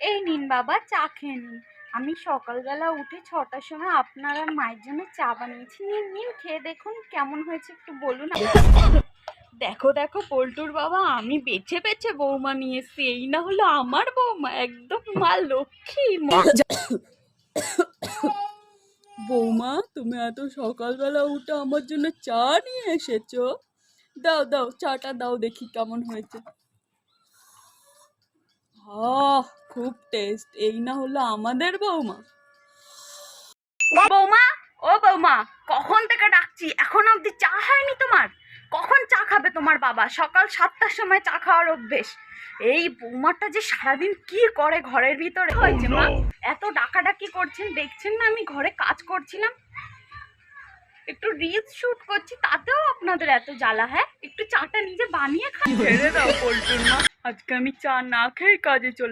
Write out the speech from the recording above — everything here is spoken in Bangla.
এই নিন বাবা চা খেয়ে নিন। আমি সকালবেলা উঠে ছটার সময় আপনার আর মায়ের জন্য চা বানিয়েছি। নিন নিন খেয়ে দেখুন কেমন হয়েছে একটু বলুন। দেখো দেখো পল্টুর বাবা আমি বেছে বেছে বৌমা নিয়ে এসছি। এই না হলো আমার বৌমা একদম মা লক্ষ্মী বৌমা তুমি এত সকালবেলা উঠে আমার জন্য চা নিয়ে এসেছ। দাও দাও চাটা দাও দেখি কেমন হয়েছে। খুব টেস্ট এই না হলো আমাদের বৌমা। বৌমা ও বৌমা কখন থেকে ডাকছি? এখন অবধি চা হয়নি তোমার? কখন চা খাবে তোমার বাবা? সকাল সাতটার সময় চা খাওয়ার অভ্যেস। এই বৌমাটা যে সারাদিন কি করে ঘরের ভিতরে? হয়েছে মা এত ডাকাডাকি করছেন দেখছেন না আমি ঘরে কাজ করছিলাম? একটু রিলস শুট করছি তাতেও আপনাদের এত জ্বালা হ্যাঁ? একটু চাটা নিজে বানিয়ে খাই ছেড়ে দাও পল্টুর মা। আজকে আমি চা না খেয়ে কাজে চলে